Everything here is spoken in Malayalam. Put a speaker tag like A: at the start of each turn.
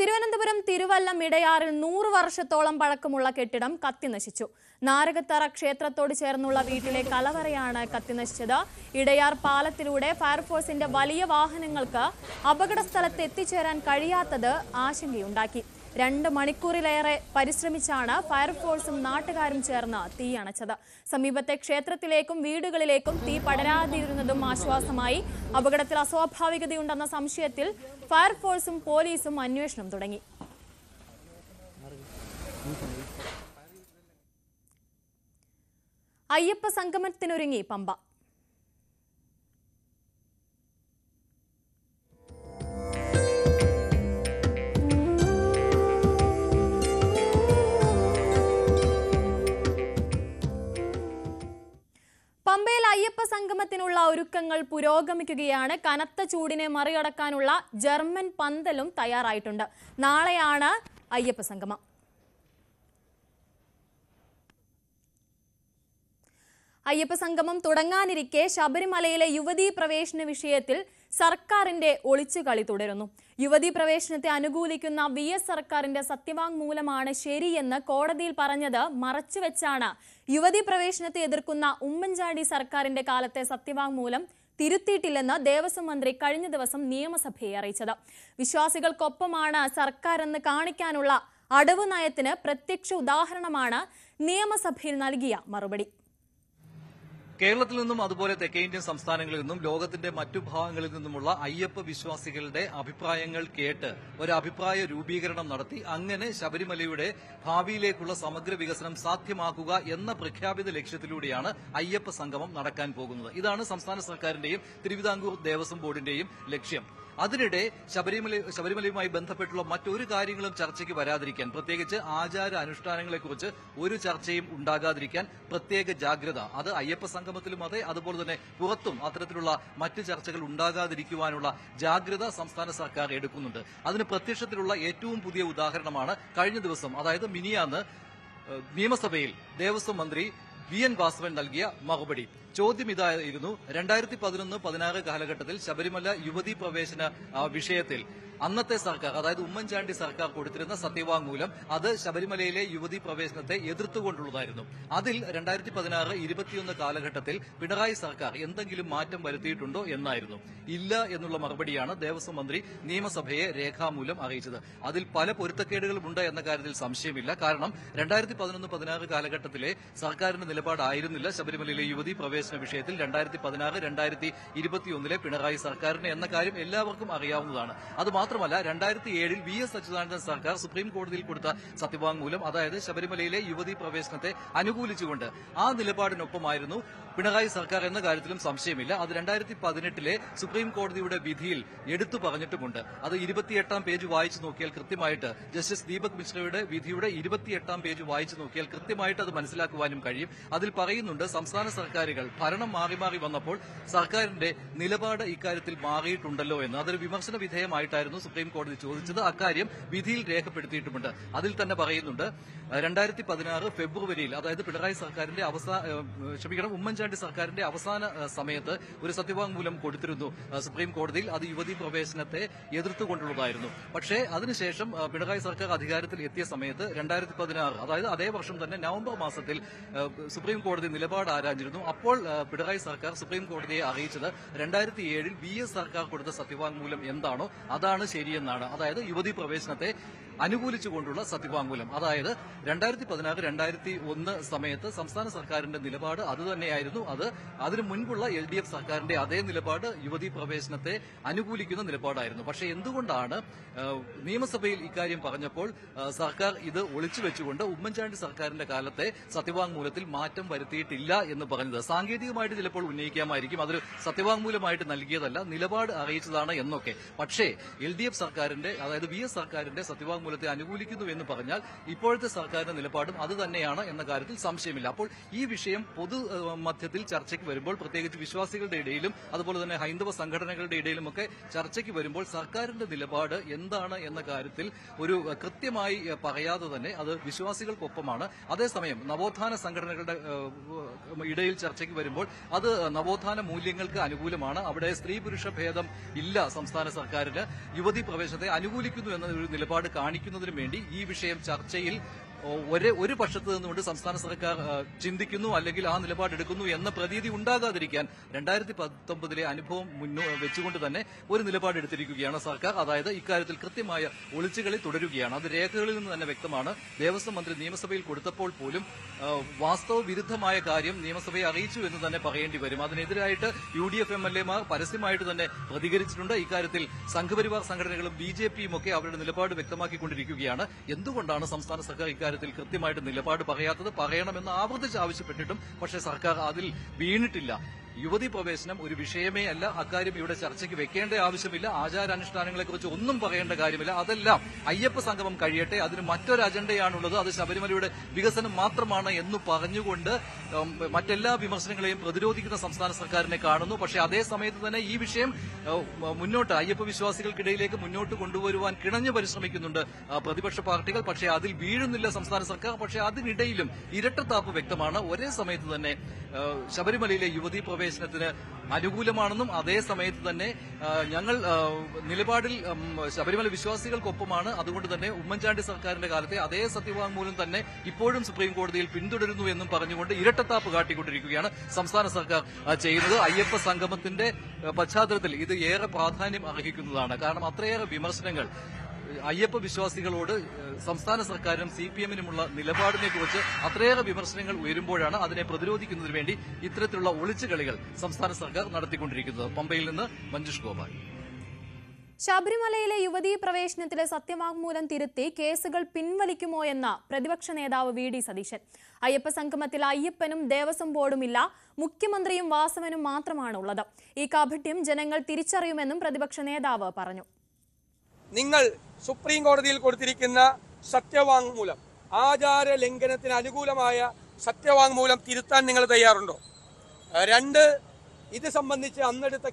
A: തിരുവനന്തപുരം തിരുവല്ലം ഇടയാറിൽ നൂറ് വർഷത്തോളം പഴക്കമുള്ള കെട്ടിടം കത്തിനശിച്ചു. നാരകത്തറ ക്ഷേത്രത്തോട് ചേർന്നുള്ള വീട്ടിലെ കലവറയാണ് കത്തിനശിച്ചത്. ഇടയാർ പാലത്തിലൂടെ ഫയർഫോഴ്സിന്റെ വലിയ വാഹനങ്ങൾക്ക് അപകട സ്ഥലത്ത് എത്തിച്ചേരാൻ കഴിയാത്തത് ആശങ്കയുണ്ടാക്കി. രണ്ട് മണിക്കൂറിലേറെ പരിശ്രമിച്ചാണ് ഫയർഫോഴ്സും നാട്ടുകാരും ചേർന്ന് തീ അണച്ചത്. സമീപത്തെ ക്ഷേത്രത്തിലേക്കും വീടുകളിലേക്കും തീ പടരാതിരുന്നതും ആശ്വാസമായി. അപകടത്തിൽ അസ്വാഭാവികതയുണ്ടെന്ന സംശയത്തിൽ ഫയർഫോഴ്സും പോലീസും അന്വേഷണം തുടങ്ങി. അയ്യപ്പ സംഗമത്തിനൊരുങ്ങി പമ്പ. സംഗമത്തിനുള്ള ഒരുക്കങ്ങൾ പുരോഗമിക്കുകയാണ്. കനത്ത ചൂടിനെ മറികടക്കാനുള്ള ജർമ്മൻ പന്തലും തയ്യാറായിട്ടുണ്ട്. നാളെയാണ് അയ്യപ്പ സംഗമം. അയ്യപ്പ സംഗമം തുടങ്ങാനിരിക്കെ ശബരിമലയിലെ യുവതീ പ്രവേശന വിഷയത്തിൽ സർക്കാരിന്റെ ഒളിച്ചുകളി തുടരുന്നു. യുവതീ പ്രവേശനത്തെ അനുകൂലിക്കുന്ന വി എസ് സർക്കാരിന്റെ സത്യവാങ്മൂലമാണ് ശരിയെന്ന് കോടതിയിൽ പറഞ്ഞത് മറച്ചുവെച്ചാണ്. യുവതീ പ്രവേശനത്തെ എതിർക്കുന്ന ഉമ്മൻചാണ്ടി സർക്കാരിന്റെ കാലത്തെ സത്യവാങ്മൂലം തിരുത്തിയിട്ടില്ലെന്ന് ദേവസ്വം മന്ത്രി കഴിഞ്ഞ ദിവസം നിയമസഭയെ അറിയിച്ചത്. വിശ്വാസികൾക്കൊപ്പമാണ് സർക്കാരെന്ന് കാണിക്കാനുള്ള അടവ് നയത്തിന് പ്രത്യക്ഷ ഉദാഹരണമാണ് നിയമസഭയിൽ നൽകിയ മറുപടി.
B: കേരളത്തിൽ നിന്നും അതുപോലെ തെക്കേ ഇന്ത്യൻ സംസ്ഥാനങ്ങളിൽ നിന്നും ലോകത്തിന്റെ മറ്റു ഭാഗങ്ങളിൽ നിന്നുമുള്ള അയ്യപ്പ വിശ്വാസികളുടെ അഭിപ്രായങ്ങൾ കേട്ട് ഒരു അഭിപ്രായ രൂപീകരണം നടത്തി അങ്ങനെ ശബരിമലയുടെ ഭാവിയിലേക്കുള്ള സമഗ്ര വികസനം സാധ്യമാക്കുക എന്ന പ്രഖ്യാപിത ലക്ഷ്യത്തിലൂടെയാണ് അയ്യപ്പ സംഗമം നടക്കാൻ പോകുന്നത്. ഇതാണ് സംസ്ഥാന സർക്കാരിന്റെയും തിരുവിതാംകൂർ ദേവസ്വം ബോർഡിന്റെയും ലക്ഷ്യം. അതിനിടെ ശബരിമല ശബരിമലയുമായി ബന്ധപ്പെട്ടുള്ള മറ്റൊരു കാര്യങ്ങളും ചർച്ചയ്ക്ക് വരാതിരിക്കാൻ പ്രത്യേകിച്ച് ആചാര അനുഷ്ഠാനങ്ങളെക്കുറിച്ച് ഒരു ചർച്ചയും ഉണ്ടാകാതിരിക്കാൻ പ്രത്യേക ജാഗ്രത. അത് അയ്യപ്പ സംഗമത്തിലും അതെ അതുപോലെ തന്നെ പുറത്തും അത്തരത്തിലുള്ള മറ്റ് ചർച്ചകൾ ഉണ്ടാകാതിരിക്കുവാനുള്ള ജാഗ്രത സംസ്ഥാന സർക്കാർ എടുക്കുന്നുണ്ട്. അതിന് പ്രത്യക്ഷത്തിലുള്ള ഏറ്റവും പുതിയ ഉദാഹരണമാണ് കഴിഞ്ഞ ദിവസം അതായത് മിനിയാന്ന് നിയമസഭയിൽ ദേവസ്വം മന്ത്രി വി എൻ വാസവൻ നൽകിയ മറുപടി. ചോദ്യം ഇതായിരുന്നു. രണ്ടായിരത്തി പതിനൊന്ന് പതിനാറ് കാലഘട്ടത്തിൽ ശബരിമല യുവതി പ്രവേശന വിഷയത്തിൽ അന്നത്തെ സർക്കാർ അതായത് ഉമ്മൻചാണ്ടി സർക്കാർ കൊടുത്തിരുന്ന സത്യവാങ്മൂലം അത് ശബരിമലയിലെ യുവതി പ്രവേശനത്തെ എതിർത്തുകൊണ്ടുള്ളതായിരുന്നു. അതിൽ രണ്ടായിരത്തി പതിനാറ് ഇരുപത്തിയൊന്ന് കാലഘട്ടത്തിൽ പിണറായി സർക്കാർ എന്തെങ്കിലും മാറ്റം വരുത്തിയിട്ടുണ്ടോ എന്നായിരുന്നു. ഇല്ല എന്നുള്ള മറുപടിയാണ് ദേവസ്വം മന്ത്രി നിയമസഭയെ രേഖാമൂലം അറിയിച്ചത്. അതിൽ പല പൊരുത്തക്കേടുകളും ഉണ്ട് എന്ന കാര്യത്തിൽ സംശയമില്ല. കാരണം രണ്ടായിരത്തി പതിനൊന്ന് പതിനാറ് കാലഘട്ടത്തിലെ സർക്കാരിന്റെ നിലപാടായിരുന്നില്ല ശബരിമലയിലെ യുവതി പ്രവേശന വിഷയത്തിൽ രണ്ടായിരത്തി പതിനാറ് രണ്ടായിരത്തി ഇരുപത്തിയൊന്നിലെ പിണറായി സർക്കാരിന് എന്ന കാര്യം എല്ലാവർക്കും അറിയാവുന്നതാണ്. അത് മാത്രമല്ല രണ്ടായിരത്തി ഏഴിൽ വി എസ് അച്യുതാനന്ദൻ സർക്കാർ സുപ്രീം കോടതിയിൽ കൊടുത്ത സത്യവാങ്മൂലം അതായത് ശബരിമലയിലെ യുവതി പ്രവേശനത്തെ അനുകൂലിച്ചുകൊണ്ട് ആ നിലപാടിനൊപ്പമായിരുന്നു പിണറായി സർക്കാർ എന്ന കാര്യത്തിലും സംശയമില്ല. അത് രണ്ടായിരത്തി പതിനെട്ടിലെ സുപ്രീം കോടതിയുടെ വിധിയിൽ എടുത്തു പറഞ്ഞിട്ടുമുണ്ട്. അത് ഇരുപത്തിയെട്ടാം പേജ് വായിച്ചു നോക്കിയാൽ കൃത്യമായിട്ട് ജസ്റ്റിസ് ദീപക് മിശ്രയുടെ വിധിയുടെ ഇരുപത്തിയെട്ടാം പേജ് വായിച്ചു നോക്കിയാൽ കൃത്യമായിട്ട് അത് മനസ്സിലാക്കുവാനും കഴിയും. അതിൽ പറയുന്നുണ്ട് സംസ്ഥാന സർക്കാരുകൾ ഭരണം മാറി മാറി വന്നപ്പോൾ സർക്കാരിന്റെ നിലപാട് ഇക്കാര്യത്തിൽ മാറിയിട്ടുണ്ടല്ലോ എന്ന്. അതൊരു വിമർശന വിധേയമായിട്ടായിരുന്നു സുപ്രീം കോടതി ചോദിച്ചത്. അക്കാര്യം വിധിയിൽ രേഖപ്പെടുത്തിയിട്ടുമുണ്ട്. അതിൽ തന്നെ പറയുന്നുണ്ട് രണ്ടായിരത്തി പതിനാറ് ഫെബ്രുവരിയിൽ അതായത് പിണറായി സർക്കാരിന്റെ അവസാന ക്ഷമിക്കണം ഉമ്മൻചാണ്ടി സർക്കാരിന്റെ അവസാന സമയത്ത് ഒരു സത്യവാങ്മൂലം കൊടുത്തിരുന്നു സുപ്രീം കോടതിയിൽ. അത് യുവതി പ്രവേശനത്തെ എതിർത്തുകൊണ്ടുള്ളതായിരുന്നു. പക്ഷേ അതിനുശേഷം പിണറായി സർക്കാർ അധികാരത്തിൽ എത്തിയ സമയത്ത് രണ്ടായിരത്തി പതിനാറ് അതായത് അതേ വർഷം തന്നെ നവംബർ മാസത്തിൽ സുപ്രീം കോടതി നിലപാട് ആരാഞ്ഞിരുന്നു. അപ്പോൾ പിണറായി സർക്കാർ സുപ്രീം കോടതിയെ അറിയിച്ചത് രണ്ടായിരത്തി ഏഴിൽ വി എസ് സർക്കാർ കൊടുത്ത സത്യവാങ്മൂലം എന്താണോ അതാണ് ശരിയെന്നാണ്. അതായത് യുവതി പ്രവേശനത്തെ അനുകൂലിച്ചുകൊണ്ടുള്ള സത്യവാങ്മൂലം. അതായത് രണ്ടായിരത്തി പതിനാറ് രണ്ടായിരത്തി ഒന്ന് സമയത്ത് സംസ്ഥാന സർക്കാരിന്റെ നിലപാട് അതുതന്നെയായിരുന്നു അത് അതിനു മുൻപുള്ള എൽ ഡി എഫ് സർക്കാരിന്റെ അതേ നിലപാട് യുവതീ പ്രവേശനത്തെ അനുകൂലിക്കുന്ന നിലപാടായിരുന്നു. പക്ഷേ എന്തുകൊണ്ടാണ് നിയമസഭയിൽ ഇക്കാര്യം പറഞ്ഞപ്പോൾ സർക്കാർ ഇത് ഒളിച്ചു വെച്ചുകൊണ്ട് ഉമ്മൻചാണ്ടി സർക്കാരിന്റെ കാലത്തെ സത്യവാങ്മൂലത്തിൽ മാറ്റം വരുത്തിയിട്ടില്ല എന്ന് പറഞ്ഞത്. സാങ്കേതികമായിട്ട് ചിലപ്പോൾ ഉന്നയിക്കാമായിരിക്കും. അതൊരു സത്യവാങ്മൂലമായിട്ട് നൽകിയതല്ല നിലപാട് അറിയിച്ചതാണ് എന്നൊക്കെ. പക്ഷേ എൽ ഡി എഫ് സർക്കാരിന്റെ അതായത് വി എസ് സർക്കാരിന്റെ സത്യവാങ്മൂലത്തെ അനുകൂലിക്കുന്നു എന്ന് പറഞ്ഞാൽ ഇപ്പോഴത്തെ സർക്കാരിന്റെ നിലപാടും അത് തന്നെയാണ് എന്ന കാര്യത്തിൽ സംശയമില്ല. അപ്പോൾ ഈ വിഷയം പൊതു മധ്യത്തിൽ ചർച്ചയ്ക്ക് വരുമ്പോൾ പ്രത്യേകിച്ച് വിശ്വാസികളുടെ ഇടയിലും അതുപോലെ തന്നെ ഹൈന്ദവ സംഘടനകളുടെ ഇടയിലുമൊക്കെ ചർച്ചയ്ക്ക് വരുമ്പോൾ സർക്കാരിന്റെ നിലപാട് എന്താണ് എന്ന കാര്യത്തിൽ ഒരു കൃത്യമായി പറയാതെ തന്നെ അത് വിശ്വാസികൾക്കൊപ്പമാണ്. അതേസമയം നവോത്ഥാന സംഘടനകളുടെ ഇടയിൽ ചർച്ചയ്ക്ക് വരുമ്പോൾ അത് നവോത്ഥാന മൂല്യങ്ങൾക്ക് അനുകൂലമാണ്. അവിടെ സ്ത്രീ പുരുഷ ഭേദം ഇല്ല സംസ്ഥാന സർക്കാരിന്. യുവതി പ്രവേശനത്തെ അനുകൂലിക്കുന്നു എന്ന ഒരു നിലപാട് കാണിക്കുന്നതിന് വേണ്ടി ഈ വിഷയം ചർച്ചയിൽ ഒരേ ഒരു പക്ഷത്ത് നിന്നുകൊണ്ട് സംസ്ഥാന സർക്കാർ ചിന്തിക്കുന്നു അല്ലെങ്കിൽ ആ നിലപാടെടുക്കുന്നു എന്ന പ്രതീതി ഉണ്ടാകാതിരിക്കാൻ രണ്ടായിരത്തി പത്തൊമ്പതിലെ അനുഭവം മുന്നോ വെച്ചുകൊണ്ട് തന്നെ ഒരു നിലപാടെടുത്തിരിക്കുകയാണ് സർക്കാർ. അതായത് ഇക്കാര്യത്തിൽ കൃത്യമായ ഒളിച്ചുകളി തുടരുകയാണ്. അത് രേഖകളിൽ നിന്ന് തന്നെ വ്യക്തമാണ്. ദേവസ്വം മന്ത്രി നിയമസഭയിൽ കൊടുത്തപ്പോൾ പോലും വാസ്തവ വിരുദ്ധമായ കാര്യം നിയമസഭയെ അറിയിച്ചു എന്ന് തന്നെ പറയേണ്ടി വരും. അതിനെതിരായിട്ട് U D F M L എമാർ പരസ്യമായിട്ട് തന്നെ പ്രതികരിച്ചിട്ടുണ്ട്. ഇക്കാര്യത്തിൽ സംഘപരിവാർ സംഘടനകളും ബി ജെ പിയും ഒക്കെ അവരുടെ നിലപാട് വ്യക്തമാക്കിക്കൊണ്ടിരിക്കുകയാണ്. എന്തുകൊണ്ടാണ് സംസ്ഥാന സർക്കാർ ഇക്കാര്യത്തിൽ കൃത്യമായിട്ട് നിലപാട് പറയാത്തത് പറയണമെന്ന് ആവർത്തിച്ച് ആവശ്യപ്പെട്ടിട്ടും പക്ഷേ സർക്കാർ അതിൽ വീണിട്ടില്ല. യുവതി പ്രവേശനം ഒരു വിഷയമേ അല്ല. അക്കാര്യം ഇവിടെ ചർച്ചയ്ക്ക് വെക്കേണ്ട ആവശ്യമില്ല. ആചാരാനുഷ്ഠാനങ്ങളെക്കുറിച്ച് ഒന്നും പറയേണ്ട കാര്യമില്ല. അതെല്ലാം അയ്യപ്പ സംഗമം കഴിയട്ടെ. അതിന് മറ്റൊരു അജണ്ടയാണുള്ളത്. അത് ശബരിമലയുടെ വികസനം മാത്രമാണ് എന്ന് പറഞ്ഞുകൊണ്ട് മറ്റെല്ലാ വിമർശനങ്ങളെയും പ്രതിരോധിക്കുന്ന സംസ്ഥാന സർക്കാരിനെ കാണുന്നു. പക്ഷേ അതേ സമയത്ത് തന്നെ ഈ വിഷയം മുന്നോട്ട് അയ്യപ്പ വിശ്വാസികൾക്കിടയിലേക്ക് മുന്നോട്ട് കൊണ്ടുവരുവാൻ കിണഞ്ഞു പരിശ്രമിക്കുന്നുണ്ട് പ്രതിപക്ഷ പാർട്ടികൾ. പക്ഷേ അതിൽ വീഴുന്നില്ല സംസ്ഥാന സർക്കാർ. പക്ഷേ അതിനിടയിലും ഇരട്ടത്താപ്പ് വ്യക്തമാണ്. ഒരേ സമയത്ത് തന്നെ ശബരിമലയിലെ യുവതി യുവതീ പ്രവേശനത്തിന് അനുകൂലമാണെന്നും അതേ സമയത്ത് തന്നെ ഞങ്ങൾ നിലപാടിൽ ശബരിമല വിശ്വാസികൾക്കൊപ്പമാണ്. അതുകൊണ്ട് തന്നെ ഉമ്മൻചാണ്ടി സർക്കാരിന്റെ കാലത്തെ അതേ സത്യവാങ്മൂലം തന്നെ ഇപ്പോഴും സുപ്രീം കോടതിയിൽ പിന്തുടരുന്നു എന്നും പറഞ്ഞുകൊണ്ട് ഇരട്ടത്താപ്പ് കാട്ടിക്കൊണ്ടിരിക്കുകയാണ് സംസ്ഥാന സർക്കാർ ചെയ്യുന്നത്. അയ്യപ്പ സംഗമത്തിന്റെ പശ്ചാത്തലത്തിൽ ഇത് ഏറെ പ്രാധാന്യം അർഹിക്കുന്നതാണ്. കാരണം അത്രയേറെ വിമർശനങ്ങൾ അയ്യപ്പ വിശ്വാസികളോട് സംസ്ഥാന സർക്കാരിനും സി പി എമ്മിനുമുള്ള നിലപാടിനെ കുറിച്ച് അത്രയേറെ വിമർശനങ്ങൾ ഉയരുമ്പോഴാണ് അതിനെ പ്രതിരോധിക്കുന്നതിന് വേണ്ടി ഇത്തരത്തിലുള്ള ഒളിച്ചുകളികൾ സംസ്ഥാന സർക്കാർ നടത്തിക്കൊണ്ടിരിക്കുന്നത്. പമ്പയിൽ നിന്ന് മഞ്ജുഷ് ഗോപാൽ.
A: ശബരിമലയിലെ യുവതീ പ്രവേശനത്തിലെ സത്യവാങ്മൂലം തിരുത്തി കേസുകൾ പിൻവലിക്കുമോ എന്ന പ്രതിപക്ഷ നേതാവ് വി ഡി സതീശൻ. അയ്യപ്പ സംഗമത്തിൽ അയ്യപ്പനും ദേവസ്വം ബോർഡുമില്ല മുഖ്യമന്ത്രിയും വാസവനും മാത്രമാണുള്ളത്. ഈ കാപട്യം ജനങ്ങൾ തിരിച്ചറിയുമെന്നും പ്രതിപക്ഷ നേതാവ് പറഞ്ഞു.
C: നിങ്ങൾ സുപ്രീം കോടതിയിൽ കൊടുത്തിരിക്കുന്ന സത്യവാങ്മൂലം ആചാര ലംഘനത്തിന് അനുകൂലമായ സത്യവാങ്മൂലം തിരുത്താൻ നിങ്ങൾ തയ്യാറുണ്ടോ? രണ്ട് ഇത് സംബന്ധിച്ച് അന്നെടുത്ത